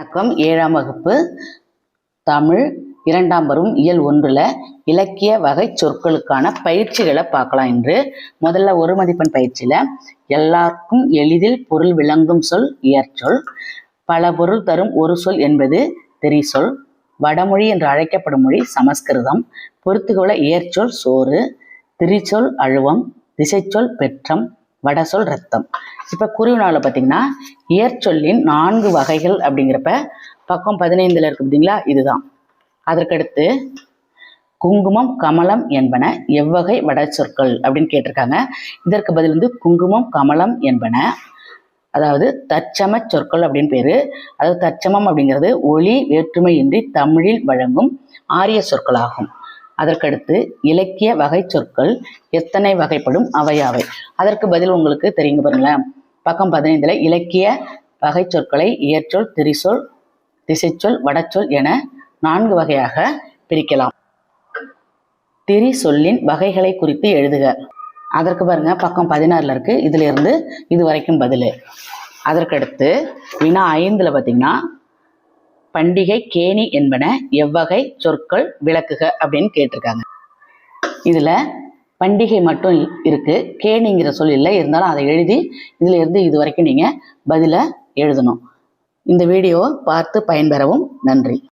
வணக்கம். ஏழாம் வகுப்பு. தமிழ். இரண்டாம் வரும் இயல் ஒன்றில் இலக்கிய வகை சொற்களுக்கான பயிற்சிகளை பார்க்கலாம் என்று முதல்ல ஒரு மதிப்பெண் பயிற்சியில் எல்லாருக்கும் எளிதில் பொருள் விளங்கும் சொல் இயற்சொல். பல பொருள் தரும் ஒரு சொல் என்பது தெரிசொல். வடமொழி என்று அழைக்கப்படும் மொழி சமஸ்கிருதம். பொறுத்துக்கொள்ள இயற்சொல் சோறு திரிச்சொல் அழுவம் திசைச்சொல் பெற்றம் வடசொல் ரத்தம். இப்போ குருவினாவில் பார்த்தீங்கன்னா இயற்சொல்லின் நான்கு வகைகள் அப்படிங்கிறப்ப பக்கம் பதினைந்தில் இருக்கு பார்த்தீங்களா இதுதான். அதற்கடுத்து குங்குமம் கமலம் என்பன எவ்வகை வடச்சொற்கள் அப்படின்னு கேட்டிருக்காங்க. இதற்கு பதில் வந்து குங்குமம் கமலம் என்பன அதாவது தற்சம சொற்கள் அப்படின்னு பேர். அதாவது தற்சமம் அப்படிங்கிறது ஒளி வேற்றுமையின்றி தமிழில் வழங்கும் ஆரிய சொற்களாகும். அதற்கடுத்து இலக்கிய வகை சொற்கள் எத்தனை வகைப்படும் அவையாவை. அதற்கு பதில் உங்களுக்கு தெரியுங்க பாருங்களேன் பக்கம் பதினைந்துல இலக்கிய வகை சொற்களை இயற்றொல் திரிசொல் திசைச்சொல் வடச்சொல் என நான்கு வகையாக பிரிக்கலாம். திரி சொல்லின் வகைகளை குறித்து எழுதுக. அதற்கு பாருங்க பக்கம் பதினாறுல இருக்கு. இதுல இருந்து இது வரைக்கும் பதில். அதற்கடுத்து வினா ஐந்துல பார்த்தீங்கன்னா பண்டிகை கேணி என்பன எவ்வகை சொற்கள் விளக்குக அப்படின்னு கேட்டிருக்காங்க. இதுல பண்டிகை மட்டும் இருக்குது இருக்கு கேணிங்கிற சொல் இல்லை. இருந்தாலும் அதை எழுதி இதுல இருந்து இது வரைக்கும் நீங்க பதில எழுதணும். இந்த வீடியோவை பார்த்து பயன்பெறவும் நன்றி.